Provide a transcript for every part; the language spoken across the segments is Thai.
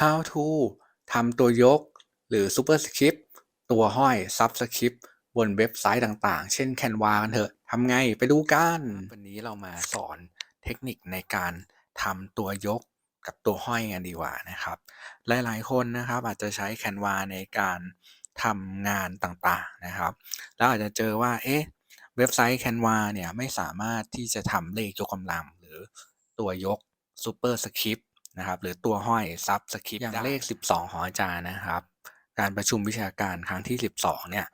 How to ทำตัวยก หรือ Superscript ตัวห้อย Subscript บนเว็บไซต์ต่างๆ เช่น Canva กันเถอะทำไงไปดูกัน วันนี้เรามาสอนเทคนิคในการทำตัวยกกับตัวห้อยกันดีกว่านะครับ หลายๆ คนนะครับอาจจะใช้ Canva ในการทำงานต่างๆนะครับ แล้วอาจจะเจอว่า เอ๊ะ เว็บไซต์ Canva เนี่ยไม่สามารถที่จะทำเลขยกกำลังหรือตัวยก Superscript นะครับ หรือตัวห้อย Subscript อย่างเลข 12ของอาจารย์นะครับ การประชุมวิชาการครั้งที่ 12 เนี่ย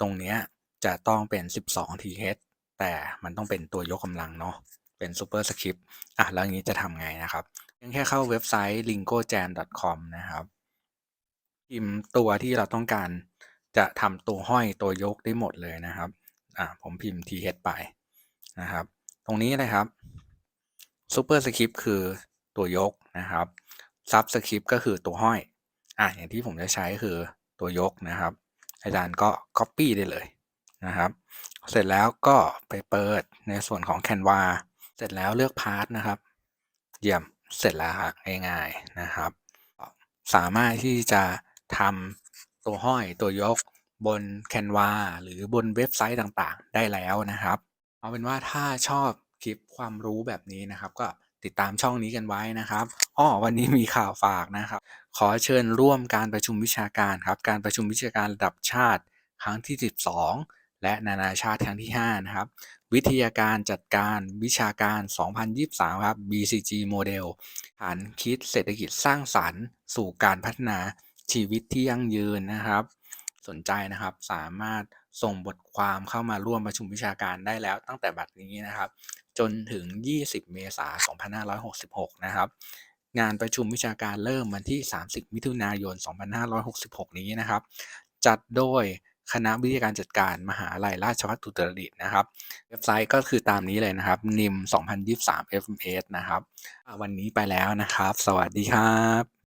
ตรงเนี้ยจะต้องเป็น 12 th แต่มันต้องเป็นตัวยกกำลังเนาะเป็น Superscript อะแล้วอย่างนี้จะทำไงนะครับเพียงแค่เข้าเว็บไซต์ lingojan.com นะครับพิมพ์ตัวที่เราต้องการจะทำตัวห้อยตัวยกได้หมดเลยนะครับ อ่าผมพิมพ์ th ไปนะครับ ตรงนี้นะครับ Superscript คือ ตัวยกนะครับ Subscript ก็คือตัวห้อยอะอย่างที่ผมจะใช้คือตัวยกนะครับ อาจารย์ก็ copy ได้เลยนะครับ เสร็จแล้วก็ไปเปิดในส่วนของ Canva เสร็จแล้วเลือก Part นะครับ เยี่ยมเสร็จแล้วครับง่ายๆนะครับ สามารถที่จะทำตัวห้อยตัวยกบน Canva หรือบนเว็บไซต์ต่างๆ ได้แล้วนะครับ เอาเป็นว่าถ้าชอบคลิปความรู้แบบนี้นะครับ ก็ ติดตามช่องนี้กันไว้นะครับอ้อวันนี้มีข่าวฝากนะครับ ขอเชิญร่วมการประชุมวิชาการครับ การประชุมวิชาการระดับชาติ ครั้งที่ 12 และนานาชาติครั้งที่ 5 นะครับ วิทยาการจัดการวิชาการ 2023 ครับ BCG โมเดลฐานคิดเศรษฐกิจสร้างสรรค์ สู่การพัฒนาชีวิตที่ยั่งยืนนะครับ สนใจนะครับสามารถส่งบทความเข้ามาร่วมประชุมวิชาการได้แล้วตั้งแต่บัดนี้นะครับ จนถึง 20 เมษายน 2566 นะครับงานประชุมวิชาการเริ่มวันที่ 30 มิถุนายน 2566 นี้นะครับ จัดโดยคณะวิทยาการจัดการมหาลัยราชภัฏอุตรดิตถ์นะครับ เว็บไซต์ก็คือตามนี้เลยนะครับ NIM 2023 FMS นะครับ วันนี้ไปแล้วนะครับ สวัสดีครับ